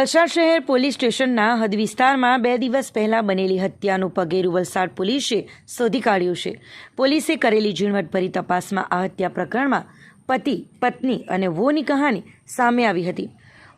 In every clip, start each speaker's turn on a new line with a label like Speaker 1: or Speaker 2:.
Speaker 1: વલસાડ શહેર પોલીસ સ્ટેશનના હદ વિસ્તારમાં બે દિવસ પહેલાં બનેલી હત્યાનું પગેરું વલસાડ પોલીસે શોધી કાઢ્યું છે. પોલીસે કરેલી ઝીણવટભરી તપાસમાં આ હત્યા પ્રકરણમાં પતિ, પત્ની અને વોની કહાની સામે આવી હતી.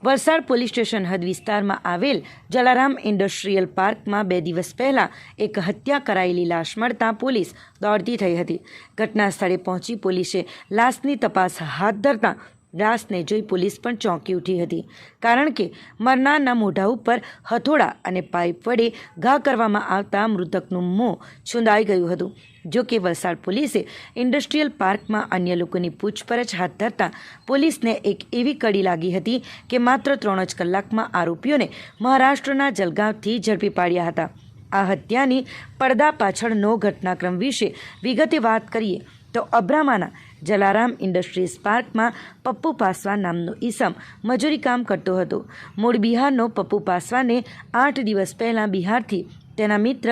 Speaker 1: વલસાડ પોલીસ સ્ટેશન હદ વિસ્તારમાં આવેલ જલારામ ઇન્ડસ્ટ્રીયલ પાર્કમાં બે દિવસ પહેલાં એક હત્યા કરાયેલી લાશ મળતા પોલીસ દોડતી થઈ હતી. ઘટના સ્થળે પહોંચી પોલીસે લાશની તપાસ હાથ ધરતા લાશને જોઈ પોલીસ પણ ચોંકી ઉઠી હતી. કારણ કે મરનારના મોઢા ઉપર હથોડા અને પાઇપ વડે ઘા કરવામાં આવતા મૃતકનું મોં છુંદાઈ ગયું હતું. જો કે વલસાડ પોલીસે ઇન્ડસ્ટ્રીયલ પાર્કમાં અન્ય લોકોની પૂછપરછ હાથ ધરતા પોલીસને એક એવી કડી લાગી હતી કે માત્ર ત્રણ જ કલાકમાં આરોપીઓને મહારાષ્ટ્રના જલગાંવથી ઝડપી પાડ્યા હતા. આ હત્યાની પડદા પાછળનો ઘટનાક્રમ વિશે વિગતે વાત કરીએ તો અબ્રામાના જલારામ ઇન્ડસ્ટ્રીઝ પાર્કમાં પપ્પુ પાસવા નામનો ઈસમ મજૂરી કામ કરતો હતો. મૂળ બિહારનો પપ્પુ પાસવાને આઠ દિવસ પહેલાં બિહારથી તેના મિત્ર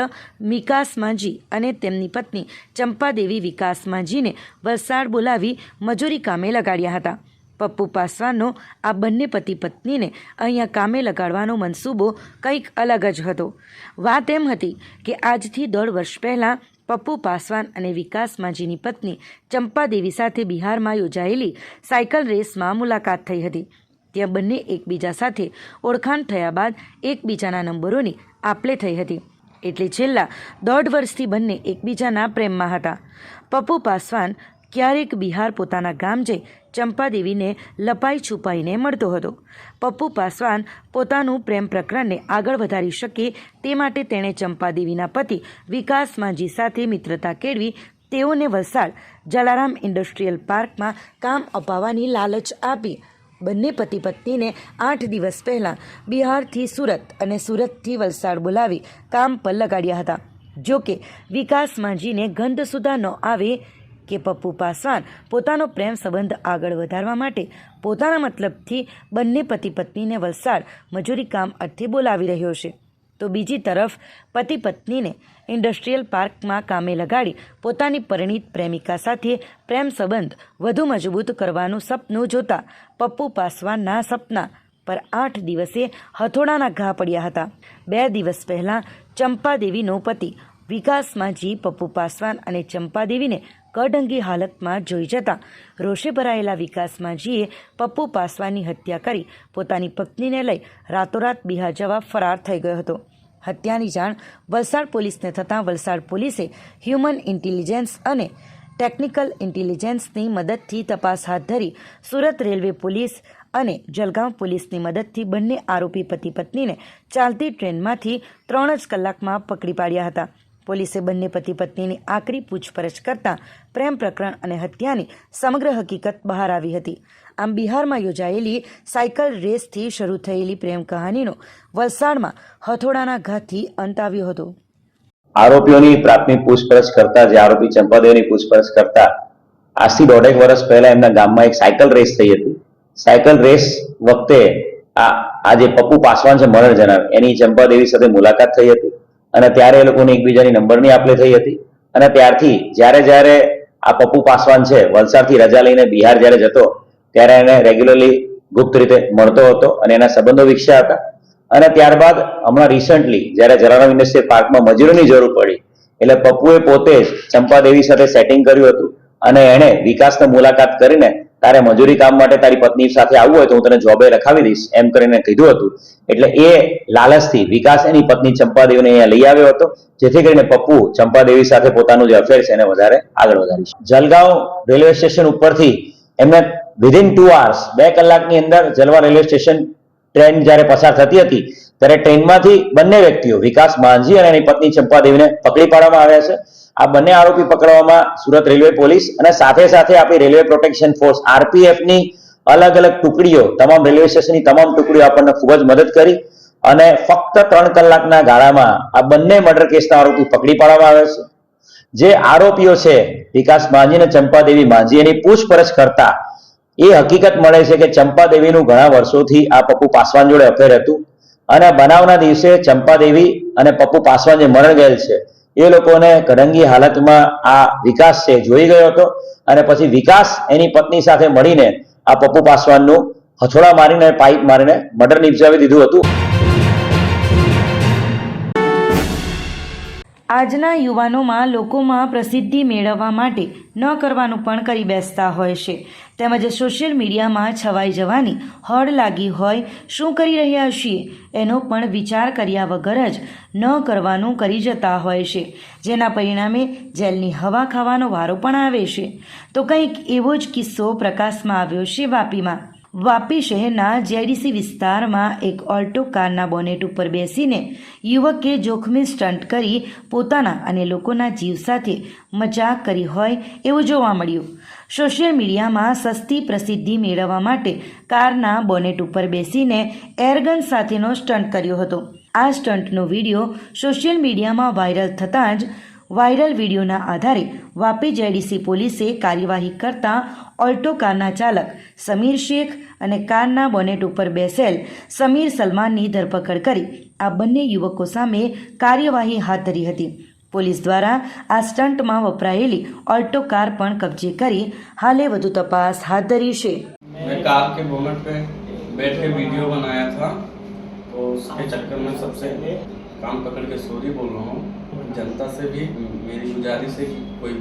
Speaker 1: વિકાસ માંજી અને તેમની પત્ની ચંપાદેવી વિકાસ માંજીને વલસાડ બોલાવી મજૂરી કામે લગાડ્યા હતા. પપ્પુ પાસવાનો આ બંને પતિ પત્નીને અહીંયા કામે લગાડવાનો મનસૂબો કંઈક અલગ જ હતો. વાત એમ હતી કે આજથી દોઢ વર્ષ પહેલાં પપ્પુ પાસવાન અને વિકાસ માંઝીની પત્ની ચંપાદેવી સાથે બિહારમાં યોજાયેલી સાયકલ રેસમાં મુલાકાત થઈ હતી. ત્યાં બંને એકબીજા સાથે ઓળખાણ થયા બાદ એકબીજાના નંબરોની આપલે થઈ હતી. એટલે છેલ્લા દોઢ વર્ષથી બંને એકબીજાના પ્રેમમાં હતા. પપ્પુ પાસવાન ક્યારેક બિહાર પોતાના ગામ જઈ ચંપાદેવીને લપાઈ છુપાઈને મળતો હતો. પપ્પુ પાસવાન પોતાનું પ્રેમ પ્રકરણને આગળ વધારી શકે તે માટે તેણે ચંપાદેવીના પતિ વિકાસ માંઝી સાથે મિત્રતા કેળવી તેઓને વલસાડ જલારામ ઇન્ડસ્ટ્રીયલ પાર્કમાં કામ અપાવવાની લાલચ આપી. બંને પતિ પત્નીને આઠ દિવસ પહેલાં બિહારથી સુરત અને સુરતથી વલસાડ બોલાવી કામ પર લગાડ્યા હતા. જોકે વિકાસમાંજીને ગંધ સુધા ન આવે કે પપ્પુ પાસવાન પોતાનો પ્રેમ સંબંધ આગળ વધારવા માટે પોતાના મતલબથી બંને પતિ પત્નીને વલસાડ મજૂરી કામ અર્થે બોલાવી રહ્યો છે. તો બીજી તરફ પતિ પત્નીને ઇન્ડસ્ટ્રીયલ પાર્કમાં કામે લગાડી પોતાની પરિણીત પ્રેમિકા સાથે પ્રેમ સંબંધ વધુ મજબૂત કરવાનું સપનું જોતા પપ્પુ પાસવાનના સપના પર આઠ દિવસે હથોડાના ઘા પડ્યા હતા. બે દિવસ પહેલાં ચંપાદેવીનો પતિ વિકાસ જી પપ્પુ પાસવાન અને ચંપાદેવીને કડંગી હાલતમાં જોઈ જતા રોષે ભરાયેલા વિકાસમાંજીએ પપ્પુ પાસવાનની હત્યા કરી પોતાની પત્નીને લઈ રાતોરાત બિહાર જવા ફરાર થઈ ગયો હતો. હત્યાની જાણ વલસાડ પોલીસને થતાં વલસાડ પોલીસે હ્યુમન ઇન્ટેલિજન્સ અને ટેકનિકલ ઇન્ટેલિજન્સની મદદથી તપાસ હાથ ધરી સુરત રેલવે પોલીસ અને જલગાંવ પોલીસની મદદથી બંને આરોપી પતિ પત્નીને ચાલતી ટ્રેનમાંથી ત્રણ જ કલાકમાં પકડી પાડ્યા હતા. પોલીસે બંને પતિ પત્નીની આકરી પૂછપરછ કરતા પ્રેમ પ્રકરણ અને હત્યાની સમગ્ર હકીકત બહાર આવી હતી. આમ બિહારમાં યોજાયેલી સાયકલ રેસથી શરૂ થયેલી પ્રેમ કહાનીનો વલસાડમાં હથોડાના ઘાતથી અંત આવ્યો હતો.
Speaker 2: આરોપીઓની પ્રાથમિક પૂછપરછ કરતા, જે આરોપી ચંપાદેવની પૂછપરછ કરતા, આજથી દોઢેક વર્ષ પહેલા એમના ગામમાં એક સાયકલ રેસ થઈ હતી. સાયકલ રેસ વખતે આ જે પપ્પુ પાસવાન છે મરણ જનાર એની ચંપાદેવી સાથે મુલાકાત થઈ હતી. અને ત્યારે એ લોકોની એકબીજાની નંબરની આપલે થઈ હતી. અને ત્યારથી જ્યારે જ્યારે આ પપ્પુ પાસવાન છે, વલસાડથી રજા લઈને બિહાર જ્યારે જતો, ત્યારે એને રેગ્યુલરલી ગુપ્ત રીતે મળતો હતો અને એના સંબંધો વિકસ્યા હતા. અને ત્યારબાદ હમણાં રિસન્ટલી જ્યારે જલારામ ઇન્ડસ્ટ્રીયલ પાર્કમાં મજૂરોની જરૂર પડી, એટલે પપ્પુએ પોતે જ ચંપાદેવી સાથે સેટિંગ કર્યું હતું અને એણે વિકાસને મુલાકાત કરીને તારે મજૂરી કામ માટે તારી પત્ની સાથે આવવું હોય તો હું તને જોબે રખાવી દઈશ, એમ કરીને કીધું હતું. એટલે એ લાલચથી વિકાસ એની પત્ની ચંપાદેવીને અહીંયા લઈ આવ્યો હતો, જેથી કરીને પપ્પુ ચંપાદેવી સાથે પોતાનું જે અફેર છે એને વધારે આગળ વધારી જલગાંવ રેલવે સ્ટેશન ઉપરથી એમને વિધિન ટુ આવર્સ બે કલાકની અંદર જલવા રેલવે સ્ટેશન ટ્રેન જ્યારે પસાર થતી હતી, ત્યારે ટ્રેનમાંથી બંને વ્યક્તિઓ વિકાસ માંઝી અને એની પત્ની ચંપાદેવીને પકડી પાડવામાં આવ્યા છે. આ બંને આરોપી પકડવામાં સુરત રેલવે પોલીસ અને સાથે સાથે આપણી રેલવે પ્રોટેક્શન ફોર્સ આરપીએફની અલગ અલગ ટુકડીઓ, તમામ રેલવે સ્ટેશનની તમામ ટુકડીઓ આપણને ખૂબ જ મદદ કરી અને ફક્ત ત્રણ કલાકના ગાળામાં આ બંને મર્ડર કેસના આરોપી પકડી પાડવામાં આવ્યા છે. જે આરોપીઓ છે, વિકાસ માંઝી અને ચંપાદેવી માંઝી, એની પૂછપરછ કરતા એ હકીકત મળે છે કે ચંપાદેવીનું ઘણા વર્ષોથી આ પપ્પુ પાસવાન જોડે અફેર હતું અને બનાવના દિવસે ચંપાદેવી અને પપ્પુ પાસવાન જે મરણ ગયેલ છે એ લોકોને કડંગી હાલતમાં આ વિકાસ છે, જોઈ ગયો હતો. અને પછી વિકાસ એની પત્ની સાથે મળીને આ પપ્પુ પાસવાનનું હથોડા મારીને, પાઇપ મારીને મર્ડર નિપજાવી દીધું હતું.
Speaker 1: આજના યુવાનોમાં લોકોમાં પ્રસિદ્ધિ મેળવવા માટે ન કરવાનું પણ કરી બેસતા હોય છે. તેમજ સોશિયલ મીડિયામાં છવાઈ જવાની હળ લાગી હોય શું કરી રહ્યા છીએ એનો પણ વિચાર કર્યા વગર જ ન કરવાનું કરી જતા હોય છે. જેના પરિણામે જેલની હવા ખાવાનો વારો પણ આવે છે. તો કંઈક એવો જ કિસ્સો પ્રકાશમાં આવ્યો છે વાપીમાં. વાપી શહેરના જેડીસી વિસ્તારમાં એક ઓલ્ટો કારના બોનેટ ઉપર બેસીને યુવકે જોખમી સ્ટન્ટ કરી પોતાના અને લોકોના જીવ સાથે મજાક કરી હોય એવું જોવા મળ્યું. સોશિયલ મીડિયામાં સસ્તી પ્રસિદ્ધિ મેળવવા માટે કારના બોનેટ ઉપર બેસીને એરગન સાથેનો સ્ટન્ટ કર્યો હતો. આ સ્ટન્ટનો વીડિયો સોશિયલ મીડિયામાં વાયરલ થતાં જ વાયરલ વિડીયોના આધારે વાપી જેડીસી પોલીસે કાર્યવાહી કરતા ઓલ્ટો કારના ચાલક સમીર શેખ અને કારના બોનેટ ઉપર બેસેલ સમીર સલમાનની ધરપકડ કરી આ બંને યુવકો સામે કાર્યવાહી હાથ ધરી હતી પોલીસ દ્વારા આ સ્ટન્ટમાં વપરાયેલી ઓલ્ટો કાર પણ કબજે કરી હાલે વધુ તપાસ હાથ ધરી છે
Speaker 3: मैं कार के बोनट पे बैठे वीडियो बनाया था तो उसके चक्कर में सबसे काम पकड़ के सॉरी बोल रहा हूँ जनता से भी, मेरी गुजारिश है कि कोई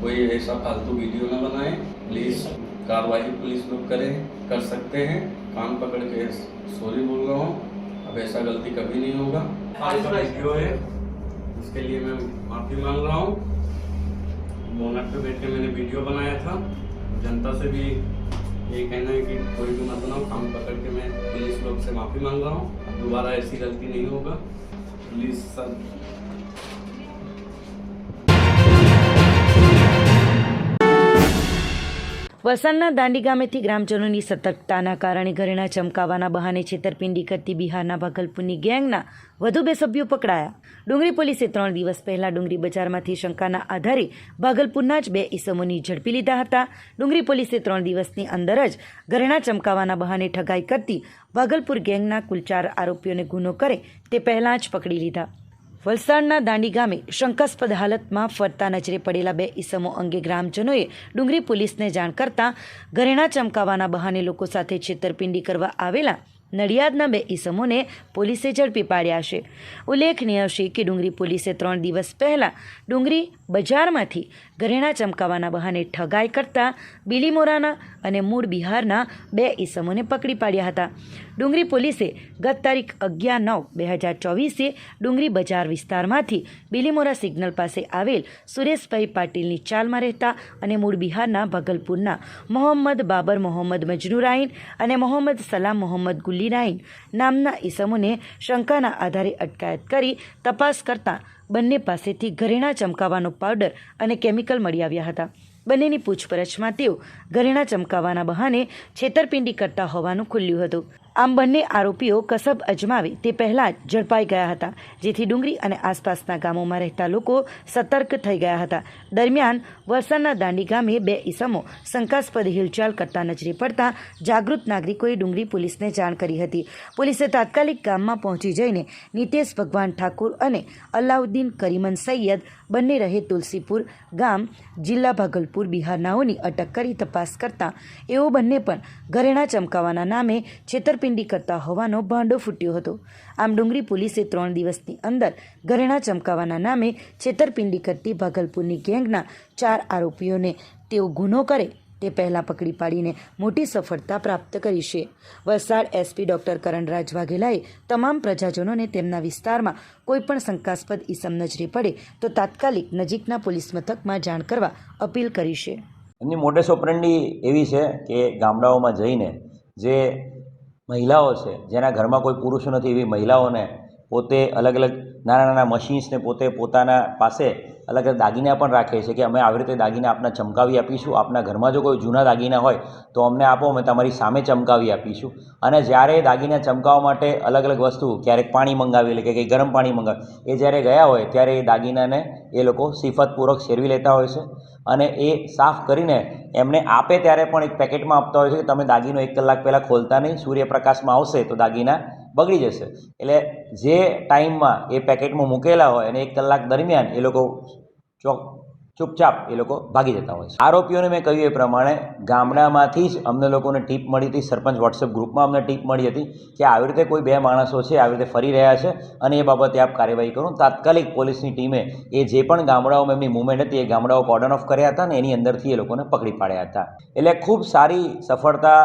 Speaker 3: कोई ऐसा फालतू वीडियो ना बनाए। प्लीज़ कार्रवाई पुलिस लोग करें, कर सकते हैं। काम पकड़ के सॉरी बोल रहा हूँ। अब ऐसा गलती कभी नहीं होगा। फालतू वीडियो है, उसके लिए मैं माफ़ी मांग रहा हूँ। बोनट पे बैठ के मैंने वीडियो बनाया था। जनता से भी ये कहना है कि कोई भी मत बनाओ। काम पकड़ के मैं पुलिस लोग से माफ़ी मांग रहा हूँ। दोबारा ऐसी गलती नहीं होगा। पुलिस सब
Speaker 1: વલસાડના દાંડી ગામેથી ગ્રામજનોની સતર્કતાના કારણે ઘરેણા ચમકાવવાના બહાને છેતરપિંડી કરતી બિહારના ભાગલપુરની ગેંગના વધુ બે સભ્યો પકડાયા. ડુંગળી પોલીસે ત્રણ દિવસ પહેલા ડુંગળી બજારમાંથી શંકાના આધારે ભાગલપુરના જ બે ઈસમોની ઝડપી લીધા હતા. ડુંગળી પોલીસે ત્રણ દિવસની અંદર જ ઘરેણા ચમકાવવાના બહાને ઠગાઈ કરતી ભાગલપુર ગેંગના કુલ ચાર આરોપીઓને ગુનો કરે તે પહેલાં જ પકડી લીધા. વલસાડના દાંડી ગામે શંકાસ્પદ હાલતમાં ફરતા નજરે પડેલા બે ઈસમો અંગે ગ્રામજનોએ ડુંગરી પોલીસને જાણ કરતાં ઘરેણા ચમકાવવાના બહાને લોકો સાથે છેતરપિંડી કરવા આવેલા નડિયાદના બે ઈસમોને પોલીસે ઝડપી પાડ્યા છે. ઉલ્લેખનીય છે કે ડુંગરી પોલીસે ત્રણ દિવસ પહેલાં ડુંગરી બજારમાંથી ઘરેણા ચમકાવવાના બહાને ઠગાઈ કરતા બિલીમોરાના અને મૂળ બિહારના બે ઈસમોને પકડી પાડ્યા હતા. ડુંગરી પોલીસે ગત તારીખ અગિયાર નવ બે હજાર ચોવીસે ડુંગરી બજાર વિસ્તારમાંથી બિલીમોરા સિગ્નલ પાસે આવેલ સુરેશભાઈ પાટીલની ચાલમાં રહેતા અને મૂળ બિહારના ભગલપુરના મોહમ્મદ બાબર મોહમ્મદ મજનુરાઈન અને મોહમ્મદ સલામ મોહમ્મદ ગુલ્લીરાઈન નામના ઈસમોને શંકાના આધારે અટકાયત કરી તપાસ કરતા બંને પાસેથી ઘરેણા ચમકાવવાનો પાવડર અને કેમિકલ મળી આવ્યા હતા. બંનેની પૂછપરછમાં તેઓ ઘરેણા ચમકાવવાના બહાને છેતરપિંડી કરતા હોવાનું ખુલ્યું હતું. આમ બંને આરોપીઓ કસબ અજમાવે તે પહેલાં જ ઝડપાઈ ગયા હતા, જેથી ડુંગરી અને આસપાસના ગામોમાં રહેતા લોકો સતર્ક થઈ ગયા હતા. દરમિયાન વલસાડના દાંડી ગામે બે ઈસમો શંકાસ્પદ હિલચાલ કરતા નજરે પડતા જાગૃત નાગરિકોએ ડુંગરી પોલીસને જાણ કરી હતી. પોલીસે તાત્કાલિક ગામમાં પહોંચી જઈને નિતેશ ભગવાન ઠાકુર અને અલાઉદ્દીન કરીમન સૈયદ, બંને રહે તુલસીપુર ગામ, જિલ્લા ભાગલપુર બિહારનાઓની અટક કરી તપાસ કરતા. એઓ બંને પણ ઘરેણા ચમકાવવાના નામે છેતરપિંડી કરતા હોવાનો ભાંડો ફૂટ્યો હતો. આમ ડુંગરી પોલીસે ત્રણ દિવસની અંદર ઘરેણા ચમકાવવાના નામે છેતરપિંડી કરતી ભાગલપુરની ગેંગના ચાર આરોપીઓને તેઓ ગુનો કરે તે પહેલાં પકડી પાડીને મોટી સફળતા પ્રાપ્ત કરી છે. વલસાડ એસપી ડોક્ટર કરણરાજ વાઘેલાએ તમામ પ્રજાજનોને તેમના વિસ્તારમાં કોઈપણ શંકાસ્પદ ઈસમ નજરે પડે તો તાત્કાલિક નજીકના પોલીસ મથકમાં જાણ કરવા અપીલ કરી છે.
Speaker 2: એમની મોટેસ ઓપરંડી એવી છે કે ગામડાઓમાં જઈને જે મહિલાઓ છે જેના ઘરમાં કોઈ પુરુષ નથી એવી મહિલાઓને પોતે અલગ અલગ નાના નાના મશીન્સને પોતે પોતાના પાસે અલગ અલગ દાગીના પણ રાખે છે કે અમે આવી રીતે દાગીના આપને ચમકાવી આપીશું. આપના ઘરમાં જો કોઈ જૂના દાગીના હોય, તો અમને આપો, અમે તમારી સામે ચમકાવી આપીશું. અને જ્યારે દાગીના ચમકાવવા માટે અલગ અલગ વસ્તુ, ક્યારેક પાણી મંગાવી લે કે કંઈ ગરમ પાણી મંગાવે, એ જ્યારે ગયા હોય, ત્યારે એ દાગીનાને એ લોકો સિફતપૂર્વક શેરવી લેતા હોય છે. અને એ સાફ કરીને એમને આપે ત્યારે પણ એક પેકેટમાં આપતા હોય છે કે તમે દાગીનો એક કલાક પહેલાં ખોલતા નહીં, સૂર્યપ્રકાશમાં આવશે તો દાગીના બગડી જશે. એટલે જે ટાઈમમાં એ પેકેટમાં મૂકેલા હોય અને એક કલાક દરમિયાન એ લોકો ચોક, ચૂપચાપ એ લોકો ભાગી જતા હોય છે. આરોપીઓને મેં કહ્યું એ પ્રમાણે ગામડામાંથી જ અમને લોકોને ટીપ મળી હતી. સરપંચ વોટ્સએપ ગ્રુપમાં અમને ટીપ મળી હતી કે આવી રીતે કોઈ બે માણસો છે, આવી રીતે ફરી રહ્યા છે અને એ બાબતે આપ કાર્યવાહી કરો. તાત્કાલિક પોલીસની ટીમે એ જે પણ ગામડાઓમાં એમની મુવમેન્ટ હતી એ ગામડાઓ કોર્ડન ઓફ કર્યા હતા ને એની અંદરથી એ લોકોને પકડી પાડ્યા હતા. એટલે ખૂબ સારી સફળતા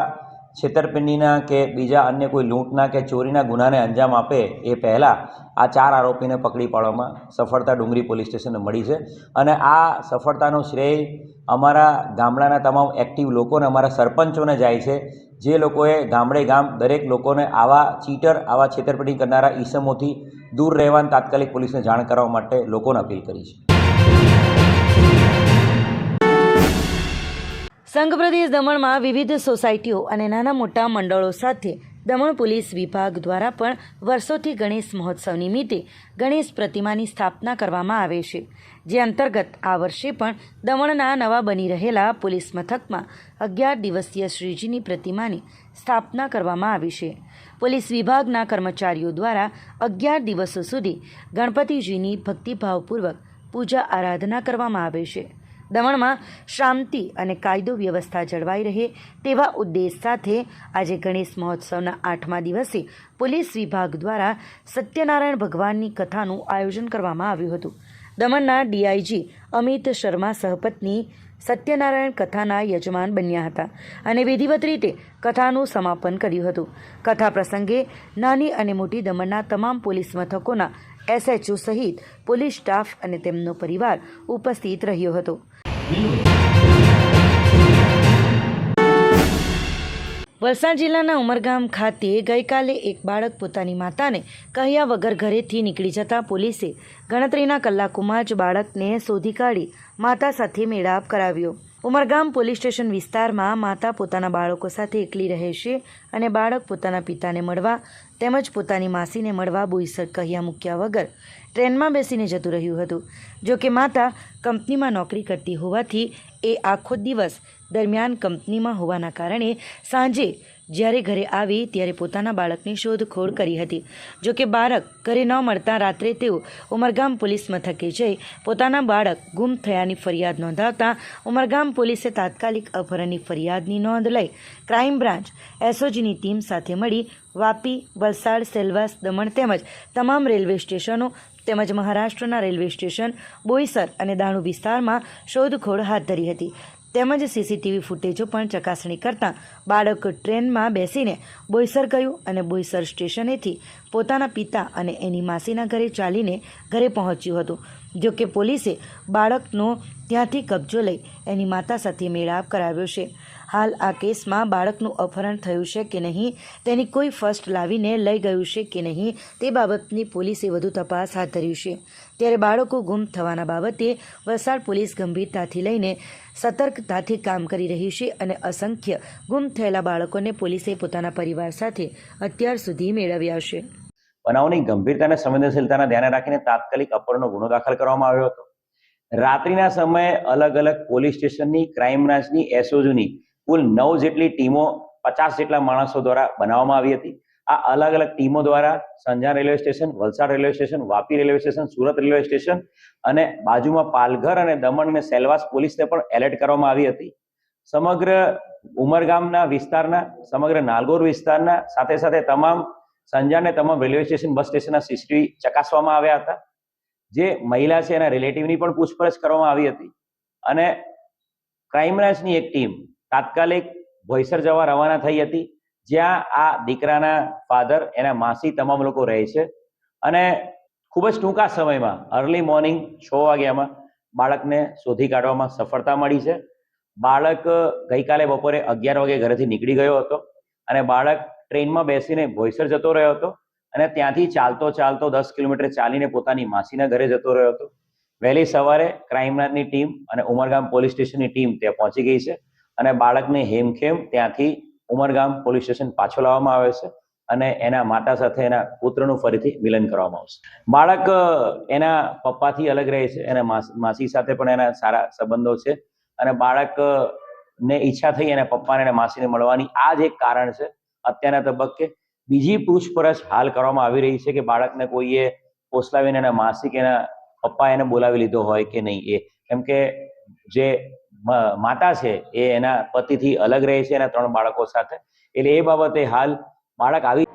Speaker 2: છેતરપિંડીના કે બીજા અન્ય કોઈ લૂંટના કે ચોરીના ગુનાને અંજામ આપે એ પહેલાં આ ચાર આરોપીને પકડી પાડવામાં સફળતા ડુંગરી પોલીસ સ્ટેશનને મળી છે. અને આ સફળતાનો શ્રેય અમારા ગામડાના તમામ એક્ટિવ લોકોને, અમારા સરપંચોને જાય છે. જે લોકોએ ગામડે ગામ દરેક લોકોને આવા ચીટર, આવા છેતરપિંડી કરનારા ઈસમોથી દૂર રહેવાની તાત્કાલિક પોલીસને જાણ કરવા માટે લોકોને અપીલ કરી છે.
Speaker 1: સંઘ પ્રદેશ દમણમાં વિવિધ સોસાયટીઓ અને નાના મોટા મંડળો સાથે દમણ પોલીસ વિભાગ દ્વારા પણ વર્ષોથી ગણેશ મહોત્સવ નિમિત્તે ગણેશ પ્રતિમાની સ્થાપના કરવામાં આવે છે. જે અંતર્ગત આ વર્ષે પણ દમણના નવા બની રહેલા પોલીસ મથકમાં અગિયાર દિવસીય શ્રીજીની પ્રતિમાની સ્થાપના કરવામાં આવી છે. પોલીસ વિભાગના કર્મચારીઓ દ્વારા અગિયાર દિવસો સુધી ગણપતિજીની ભક્તિભાવપૂર્વક પૂજા આરાધના કરવામાં આવે છે. દમણમાં શાંતિ અને કાયદો વ્યવસ્થા જળવાઈ રહે તેવા ઉદ્દેશ સાથે આજે ગણેશ મહોત્સવના આઠમા દિવસે પોલીસ વિભાગ દ્વારા સત્યનારાયણ ભગવાનની કથાનું આયોજન કરવામાં આવ્યું હતું. દમણના ડીઆઈજી અમિત શર્મા સહપત્ની સત્યનારાયણ કથાના યજમાન બન્યા હતા અને વિધિવત રીતે કથાનું સમાપન કર્યું હતું. કથા પ્રસંગે નાની અને મોટી દમણના તમામ પોલીસ મથકોના એસએચઓ સહિત પોલીસ સ્ટાફ અને તેમનો પરિવાર ઉપસ્થિત રહ્યો હતો. વલસાડ જિલ્લાના ઉમરગામ ખાતે ગઈકાલે એક બાળક પોતાની માતાને કહ્યા વગર ઘરેથી નીકળી જતા પોલીસે ગણતરીના કલાકોમાં જ બાળકને શોધી કાઢી માતા સાથે મેળાપ કરાવ્યો. ઉમરગામ પોલીસ સ્ટેશન વિસ્તારમાં માતા પોતાના બાળકો સાથે એકલી રહે છે અને બાળક પોતાના પિતાને મળવા તેમજ પોતાની માસીને મળવા બોઈસર કહ્યા મૂક્યા વગર ટ્રેનમાં બેસીને જતું રહ્યું હતું. જો કે માતા કંપનીમાં નોકરી કરતી હોવાથી એ આખો દિવસ દરમિયાન કંપનીમાં હોવાના કારણે સાંજે જ્યારે ઘરે આવી ત્યારે પોતાના બાળકની શોધખોળ કરી હતી. જો કે બાળક ઘરે ન મળતા રાત્રે તેઓ ઉમરગામ પોલીસ મથકે જઈ પોતાના બાળક ગુમ થયાની ફરિયાદ નોંધાવતા ઉમરગામ પોલીસે તાત્કાલિક અપહરણની ફરિયાદની નોંધ લઈ ક્રાઇમ બ્રાન્ચ એસઓજીની ટીમ સાથે મળી વાપી, વલસાડ, સેલવાસ, દમણ તેમજ તમામ રેલવે સ્ટેશનો તેમજ મહારાષ્ટ્રના રેલવે સ્ટેશન, બોઈસર અને દાણુ વિસ્તારમાં શોધખોળ હાથ ધરી હતી. તેમજ સીસીટીવી ફૂટેજો પણ ચકાસણી કરતાં બાળક ટ્રેનમાં બેસીને બોઈસર ગયું અને બોઈસર સ્ટેશનેથી પોતાના પિતા અને એની માસીના ઘરે ચાલીને ઘરે પહોંચ્યું હતું. જો કે પોલીસે બાળકનો ત્યાંથી કબજો લઈ એની માતા સાથે મેળાપ કરાવ્યો છે. હાલ આ કેસમાં બાળકનું અપહરણ થયું છે કે નહીં, તેની કોઈ ફર્સ્ટ લાવીને લઈ ગયું છે કે નહીં, તે બાબતની પોલીસે વધુ તપાસ હાથ ધરી છે. ત્યારે બાળકો ગુમ થવાના બાબતે વલસાડ પોલીસ ગંભીરતાથી લઈને સતર્કતાથી કામ કરી રહી છે અને અસંખ્ય ગુમ થયેલા બાળકોને પોલીસે પોતાના પરિવાર સાથે અત્યાર સુધી મેળવ્યા છે.
Speaker 2: બનાવની ગંભીરતા અને સંવેદનશીલતાના ધ્યાને રાખીને તાત્કાલિક અપહરણનો ગુનો દાખલ કરવામાં આવ્યો હતો. રાત્રિના સમયે અલગ અલગ પોલીસ સ્ટેશનની, ક્રાઇમ બ્રાન્ચની, એસઓજીની કુલ નવ જેટલી ટીમો પચાસ જેટલા માણસો દ્વારા બનાવવામાં આવી હતી. આ અલગ અલગ ટીમો દ્વારા Sanjan railway station, Valsad railway station, Vapi railway station, Surat railway station અને બાજુમાં પાલઘર અને દમણ અને સેલવાસ પોલીસને પણ એલર્ટ કરવામાં આવી હતી. સમગ્ર ઉમરગામના વિસ્તારના, સમગ્ર નાલગોર વિસ્તારના સાથે સાથે તમામ સંજાણને તમામ રેલવે સ્ટેશન, બસ સ્ટેશનના સીસીટીવી ચકાસવામાં આવ્યા હતા. જે મહિલા છે એના રિલેટિવની પણ પૂછપરછ કરવામાં આવી હતી. અને ક્રાઇમ બ્રાન્ચની એક ટીમ તાત્કાલિક ભોયસર જવા રવાના થઈ હતી. જ્યાં આ દીકરાના ફાધર એના માસી તમામ લોકો રહે છે. અને ખૂબ જ ટૂંકા સમયમાં અર્લી મોર્નિંગ છ વાગ્યામાં બાળકને શોધી કાઢવામાં સફળતા મળી છે. બાળક ગઈકાલે બપોરે અગિયાર વાગે ઘરેથી નીકળી ગયો હતો અને બાળક ટ્રેનમાં બેસીને ભોયસર જતો રહ્યો હતો અને ત્યાંથી ચાલતો ચાલતો દસ કિલોમીટર ચાલીને પોતાની માસીના ઘરે જતો રહ્યો હતો. વહેલી સવારે ક્રાઇમબ્રાન્ચની ટીમ અને ઉમરગામ પોલીસ સ્ટેશનની ટીમ ત્યાં પહોંચી ગઈ છે અને બાળકને હેમખેમ ત્યાંથી ઉમરગામ પોલીસ સ્ટેશન પાછો લાવવામાં આવે છે અને એના માતા સાથે એના પુત્રનું ફરીથી મિલન કરવામાં આવશે. બાળક એના પપ્પાથી અલગ રહે છે, એના માસી સાથે પણ એના સારા સંબંધો છે અને બાળક ને ઈચ્છા થઈ એના પપ્પાને અને માસીને મળવાની આ જ એક કારણ છે અત્યારના તબક્કે બીજી પૂછપરછ હાલ કરવામાં આવી રહી છે કે બાળકને કોઈએ પોસલાવીને એના માસી કે એના પપ્પા એને બોલાવી લીધો હોય કે નહીં એ. કેમ કે જે માતા છે એ એના પતિથી અલગ રહે છે એના ત્રણ બાળકો સાથે. એટલે એ બાબતે હાલ બાળક આવી